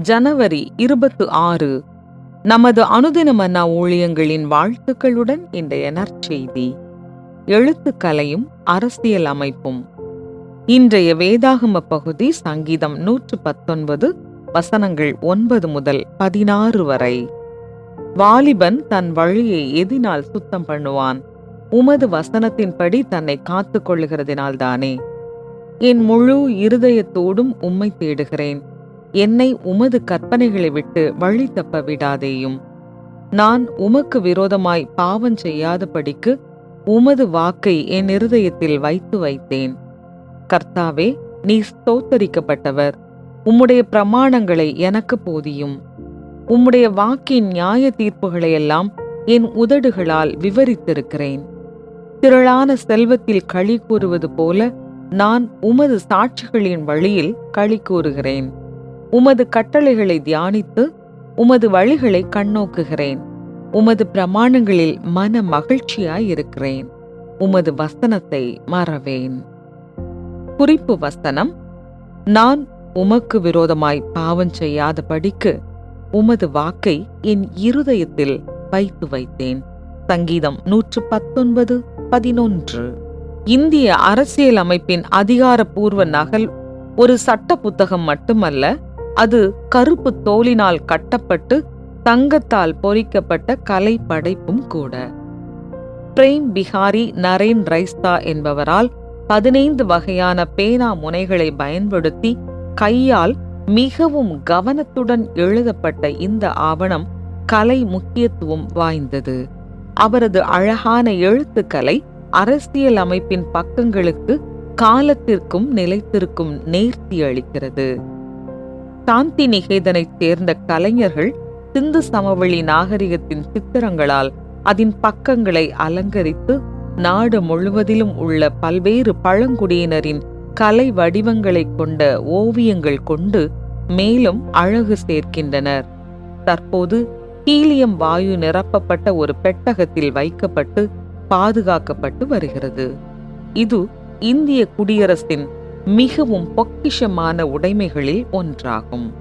ஜனவரி இருபத்து ஆறு. நமது அனுதின மன்னா ஊழியங்களின் வாழ்த்துக்களுடன் இன்றைய நற்செய்தி. எழுத்துக்கலையும் அரசியல் அமைப்பும். இன்றைய வேதாகம பகுதி சங்கீதம் நூற்று பத்தொன்பது வசனங்கள் ஒன்பது முதல் பதினாறு வரை. வாலிபன் தன் வழியை எதினால் சுத்தம் பண்ணுவான். உமது வசனத்தின்படி தன்னை காத்துக் கொள்ளுகிறதினால்தானே. என் முழு இருதயத்தோடும் உம்மை தேடுகிறேன். என்னை உமது கற்பனைகளை விட்டு வழி தப்ப விடாதேயும். நான் உமக்கு விரோதமாய் பாவம் செய்யாதபடிக்கு உமது வாக்கை என் இருதயத்தில் வைத்து வைத்தேன். கர்த்தாவே நீ ஸ்தோத்தரிக்கப்பட்டவர். உம்முடைய பிரமாணங்களை எனக்கு போதியும். உம்முடைய வாக்கின் நியாய தீர்ப்புகளையெல்லாம் என் உதடுகளால் விவரித்திருக்கிறேன். திரளான செல்வத்தில் களி கூறுவது போல நான் உமது சாட்சிகளின் வழியில் களி கூறுகிறேன். உமது கட்டளைகளை தியானித்து உமது வழிகளை கண்ணோக்குகிறேன். உமது பிரமாணங்களில் மன மகிழ்ச்சியாய் இருக்கிறேன். உமது வசனத்தை மறவேன். குறிப்பு வசனம் நான் உமக்கு விரோதமாய் பாவம் செய்யாதபடிக்கு உமது வாக்கை என் இருதயத்தில் வைத்து வைத்தேன். சங்கீதம் நூற்று பத்தொன்பது பதினொன்று. இந்திய அரசியல் அமைப்பின் அதிகாரப்பூர்வ நகல் ஒரு சட்ட புத்தகம் மட்டுமல்ல அது கருப்பு தோலினால் கட்டப்பட்டு தங்கத்தால் பொறிக்கப்பட்ட கலை படைப்பும் கூட. பிரேம் பிஹாரி நரேன் ரைஸ்தா என்பவரால் பதினைந்து வகையான பேனா முனைகளை பயன்படுத்தி கையால் மிகவும் கவனத்துடன் எழுதப்பட்ட இந்த ஆவணம் கலை முக்கியத்துவம் வாய்ந்தது. அவரது அழகான எழுத்துக்கலை அரசியல் அமைப்பின் பக்கங்களுக்கு காலத்திற்கும் நிலைத்திற்கும் நேர்த்தி அளிக்கிறது. சாந்தி நிகேதனைச் சேர்ந்த கலைஞர்கள் சிந்து சமவெளி நாகரிகத்தின் சித்திரங்களால் அதன் பக்கங்களை அலங்கரித்து நாடு முழுவதிலும் உள்ள பல்வேறு பழங்குடியினரின் கலை வடிவங்களைக் கொண்ட ஓவியங்கள் கொண்டு மேலும் அழகு சேர்க்கின்றனர். தற்போது ஹீலியம் வாயு நிரப்பப்பட்ட ஒரு பெட்டகத்தில் வைக்கப்பட்டு பாதுகாக்கப்பட்டு வருகிறது. இது இந்திய குடியரசின் மிகவும் பொக்கிஷமான உடைமைகளில் ஒன்றாகும்.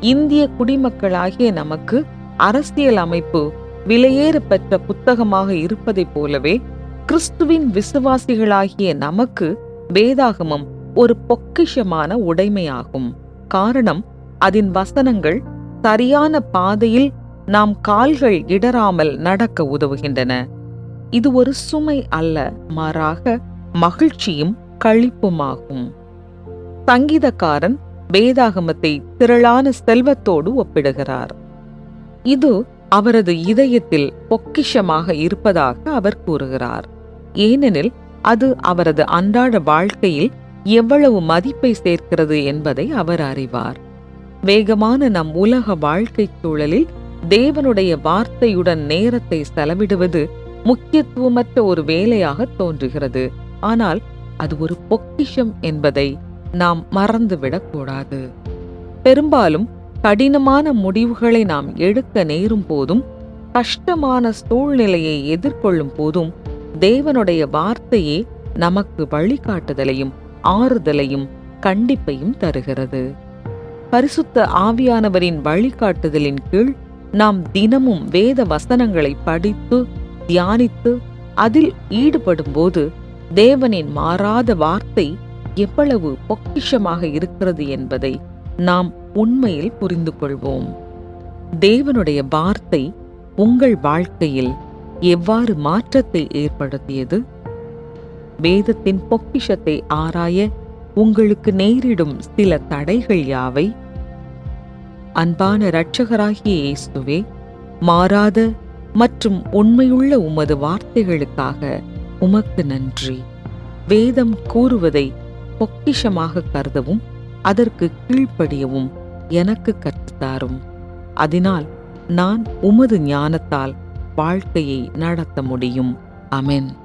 இந்திய குடிமக்களாகிய நமக்கு அரசியல் அமைப்பு விலையேற பெற்ற புத்தகமாக இருப்பதைப் போலவே கிறிஸ்துவின் விசுவாசிகளாகிய நமக்கு வேதாகமம் ஒரு பொக்கிஷமான உடைமையாகும். காரணம் அதன் வசனங்கள் சரியான பாதையில் நாம் கால்கள் இடராமல் நடக்க உதவுகின்றன. இது ஒரு சுமை அல்ல மாறாக மகிழ்ச்சியும் களிப்புமாகும். சங்கீதக்காரன் வேதாகமத்தை திரளான செல்வத்தோடு ஒப்பிடுகிறார். இது அவரது இதயத்தில் பொக்கிஷமாக இருப்பதாக அவர் கூறுகிறார். ஏனெனில் அது அவரது அன்றாட வாழ்க்கையில் எவ்வளவு மதிப்பை சேர்க்கிறது என்பதை அவர் அறிவார். வேகமான நம் உலக வாழ்க்கைச் சூழலில் தேவனுடைய வார்த்தையுடன் நேரத்தை செலவிடுவது முக்கியத்துவமற்ற ஒரு வேலையாக தோன்றுகிறது. ஆனால் அது ஒரு பொக்கிஷம் என்பதை நாம் மறந்துவிடக்கூடாது பெரும்பாலும் கடினமான முடிவுகளை நாம் எடுக்க நேரும் போதும் கஷ்டமான சூழ்நிலையை எதிர்கொள்ளும் போதும் தேவனுடைய வார்த்தையே நமக்கு வழிகாட்டுதலையும் ஆறுதலையும் கண்டிப்பையும் தருகிறது. பரிசுத்த ஆவியானவரின் வழிகாட்டுதலின் கீழ் நாம் தினமும் வேத வசனங்களை படித்து தியானித்து அதில் ஈடுபடும்போது தேவனின் மாறாத வார்த்தை எவ்வளவு பொக்கிஷமாக இருக்கிறது என்பதை நாம் உண்மையில் புரிந்து கொள்வோம். தேவனுடைய வார்த்தை உங்கள் வாழ்க்கையில் எவ்வாறு மாற்றத்தை ஏற்படுத்தியது? வேதத்தின் பொக்கிஷத்தை ஆராய உங்களுக்கு நேரிடும் சில தடைகள் யாவை? அன்பான இரட்சகராகிய இயேசுவே மாறாத மற்றும் உண்மையுள்ள உமது வார்த்தைகளுக்காக உமக்கு நன்றி. வேதம் கூறுவதை பொக்கிஷமாக கருதவும் அதற்கு கீழ்ப்படியவும் எனக்கு கற்றுத்தாரும் அதனால் நான் உமது ஞானத்தால் வாழ்க்கையை நடத்த முடியும். அமென்.